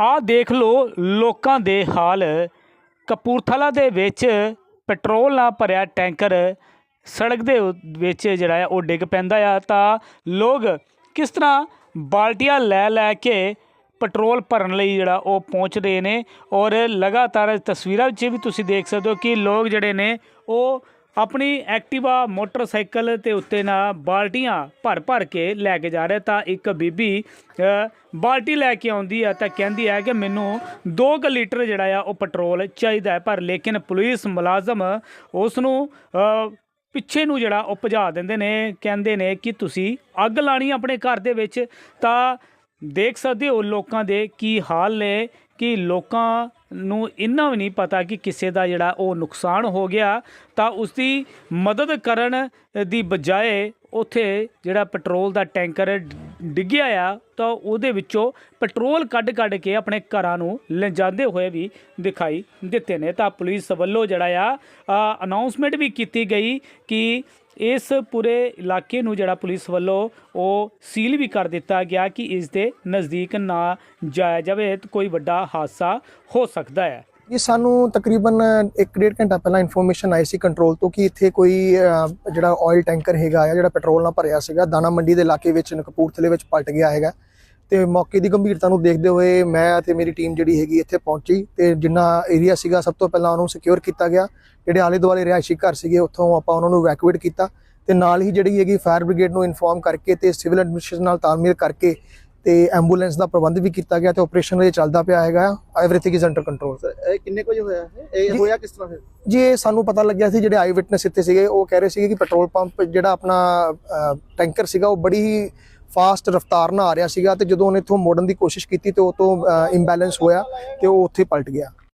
ਆਹ ਦੇਖ ਲਓ ਲੋਕਾਂ ਦੇ ਹਾਲ। ਕਪੂਰਥਲਾ ਦੇ ਵਿੱਚ ਪੈਟਰੋਲ ਨਾਲ ਭਰਿਆ ਟੈਂਕਰ। ਸੜਕ ਦੇ ਵਿੱਚ ਜਿਹੜਾ ਹੈ ਉਹ ਡਿੱਗ ਪੈਂਦਾ ਆ। ਤਾਂ ਲੋਕ ਕਿਸ ਤਰ੍ਹਾਂ ਬਾਲਟੀਆਂ ਲੈ ਲੈ ਕੇ ਪੈਟਰੋਲ ਭਰਨ ਲਈ ਜਿਹੜਾ ਉਹ ਪਹੁੰਚ ਰਹੇ ਨੇ। ਔਰ ਲਗਾਤਾਰ ਤਸਵੀਰਾਂ ਵਿੱਚ ਵੀ ਤੁਸੀਂ ਦੇਖ ਸਕਦੇ ਹੋ ਕਿ ਲੋਕ ਜਿਹੜੇ ਨੇ ਉਹ ਆਪਣੀ ਐਕਟਿਵਾ, ਮੋਟਰਸਾਈਕਲ ਤੇ ਉੱਤੇ ਨਾ ਬਾਲਟੀਆਂ ਭਰ ਭਰ ਕੇ ਲੈ ਕੇ ਜਾ ਰਿਹਾ ਤਾਂ ਇੱਕ ਬੀਬੀ ਬਾਲਟੀ ਲੈ ਕੇ ਆਉਂਦੀ ਆ ਤਾਂ ਕਹਿੰਦੀ ਹੈ ਕਿ ਮੈਨੂੰ 2 ਲੀਟਰ ਜਿਹੜਾ ਆ ਉਹ ਪੈਟਰੋਲ ਚਾਹੀਦਾ ਹੈ, ਪਰ ਲੇਕਿਨ ਪੁਲਿਸ ਮੁਲਾਜ਼ਮ ਉਸ ਨੂੰ ਪਿੱਛੇ ਨੂੰ ਜਿਹੜਾ ਉਹ ਭਜਾ ਦਿੰਦੇ ਨੇ, ਕਹਿੰਦੇ ਨੇ ਕਿ ਤੁਸੀਂ ਅੱਗ ਲਾਣੀ ਆਪਣੇ ਘਰ ਦੇ ਵਿੱਚ ਤਾਂ ਦੇਖ ਸਕਦੇ ਹੋ ਲੋਕਾਂ ਦੇ ਕੀ ਹਾਲ ਨੇ, ਕਿ ਲੋਕਾਂ ਨੂੰ ਇੰਨਾ ਵੀ ਨਹੀਂ ਪਤਾ ਕਿ ਕਿਸੇ ਦਾ ਜਿਹੜਾ ਉਹ ਨੁਕਸਾਨ ਹੋ ਗਿਆ, ਤਾਂ ਉਸ ਦੀ ਮਦਦ ਕਰਨ ਦੀ ਬਜਾਏ ਉਥੇ ਜਿਹੜਾ ਪੈਟਰੋਲ ਦਾ ਟੈਂਕਰ ਡਿੱਗਿਆ ਆ, ਤਾਂ ਉਹਦੇ ਵਿੱਚੋਂ ਪੈਟਰੋਲ ਕੱਢ ਕੱਢ ਕੇ ਆਪਣੇ ਘਰਾਂ ਨੂੰ ਲਿਜਾਂਦੇ ਹੋਏ ਵੀ ਦਿਖਾਈ ਦਿੱਤੇ ਨੇ। ਤਾਂ ਪੁਲਿਸ ਵੱਲੋਂ ਜਿਹੜਾ ਆ ਅਨਾਉਂਸਮੈਂਟ ਵੀ ਕੀਤੀ ਗਈ ਕਿ ਇਸ ਪੂਰੇ ਇਲਾਕੇ ਨੂੰ ਜਿਹੜਾ ਪੁਲਿਸ ਵੱਲੋਂ ਉਹ ਸੀਲ ਵੀ ਕਰ ਦਿੱਤਾ ਗਿਆ ਕਿ ਇਸ ਦੇ ਨਜ਼ਦੀਕ ਨਾ ਜਾਇਆ ਜਾਵੇ, ਤਾਂ ਕੋਈ ਵੱਡਾ ਹਾਦਸਾ ਹੋ ਸਕਦਾ ਹੈ। ਇਹ ਸਾਨੂੰ ਤਕਰੀਬਨ 1.5 ਘੰਟਾ ਪਹਿਲਾਂ ਇਨਫੋਰਮੇਸ਼ਨ ਆਈ ਸੀ ਕੰਟਰੋਲ ਤੋਂ ਕਿ ਇੱਥੇ ਕੋਈ ਜਿਹੜਾ ਆਇਲ ਟੈਂਕਰ ਹੈਗਾ ਆ ਜਿਹੜਾ ਪੈਟਰੋਲ ਨਾਲ ਭਰਿਆ ਸੀਗਾ, ਦਾਣਾ ਮੰਡੀ ਦੇ ਇਲਾਕੇ ਵਿੱਚ ਨਕਪੂਰਥਲੇ ਵਿੱਚ ਪਲਟ ਗਿਆ ਹੈਗਾ। ਤੇ ਮੌਕੇ ਦੀ ਗੰਭੀਰਤਾ ਨੂੰ ਦੇਖਦੇ ਹੋਏ ਮੈਂ ਅਤੇ ਮੇਰੀ ਟੀਮ ਜਿਹੜੀ ਹੈਗੀ ਇੱਥੇ ਪਹੁੰਚੀ ਤੇ ਜਿੰਨਾ ਏਰੀਆ ਸੀਗਾ, ਸਭ ਤੋਂ ਪਹਿਲਾਂ ਉਹਨੂੰ ਸਿਕਿਉਰ ਕੀਤਾ ਗਿਆ। ਜਿਹੜੇ ਆਲੇ ਦੁਆਲੇ ਰਿਹਾਇਸ਼ੀ ਘਰ ਸੀਗੇ, ਉੱਥੋਂ ਆਪਾਂ ਉਹਨਾਂ ਨੂੰ ਇਵੈਕੂਏਟ ਕੀਤਾ ਤੇ ਨਾਲ ਹੀ ਜਿਹੜੀ ਹੈਗੀ ਫਾਇਰ ਬ੍ਰਿਗੇਡ ਨੂੰ ਇਨਫੋਰਮ ਕਰਕੇ ਤੇ ਸਿਵਲ ਐਡਮਿਨਿਸਟ੍ਰੇਸ਼ਨ ਨਾਲ ਤਾਲਮੇਲ ਕਰਕੇ ਤੇ ਐਂਬੂਲੈਂਸ ਦਾ ਪ੍ਰਬੰਧ ਵੀ ਕੀਤਾ ਗਿਆ ਤੇ ਆਪਰੇਸ਼ਨ ਇਹ ਚੱਲਦਾ ਪਿਆ ਹੈਗਾ। ਐਵਰੀਥਿੰਗ ਇਜ਼ ਅੰਡਰ ਕੰਟਰੋਲ ਇਹ ਕਿੰਨੇ ਕੁ ਹੋਇਆ ਹੈ ਇਹ ਹੋਇਆ ਕਿਸ ਤਰ੍ਹਾਂ ਫਿਰ? ਜੀ ਇਹ ਸਾਨੂੰ ਪਤਾ ਲੱਗਿਆ ਸੀ ਜਿਹੜੇ ਆਈ ਵਿਟਨੈਸ ਇੱਥੇ ਸੀਗੇ ਉਹ ਕਹਿ ਰਹੇ ਸੀਗੇ ਕਿ ਪੈਟਰੋਲ ਪੰਪ ਜਿਹੜਾ ਆਪਣਾ ਟੈਂਕਰ ਸੀਗਾ ਉਹ ਬੜੀ ਹੀ ਫਾਸਟ ਰਫ਼ਤਾਰ ਨਾਲ ਆ ਰਿਹਾ ਸੀਗਾ ਤੇ ਜਦੋਂ ਉਹਨੇ ਇੱਥੋਂ ਮੋੜਨ ਦੀ ਕੋਸ਼ਿਸ਼ ਕੀਤੀ ਤੇ ਉਹ ਤੋਂ ਇੰਬੈਲੈਂਸ ਹੋਇਆ ਤੇ ਉਹ ਉੱਥੇ ਪਲਟ ਗਿਆ।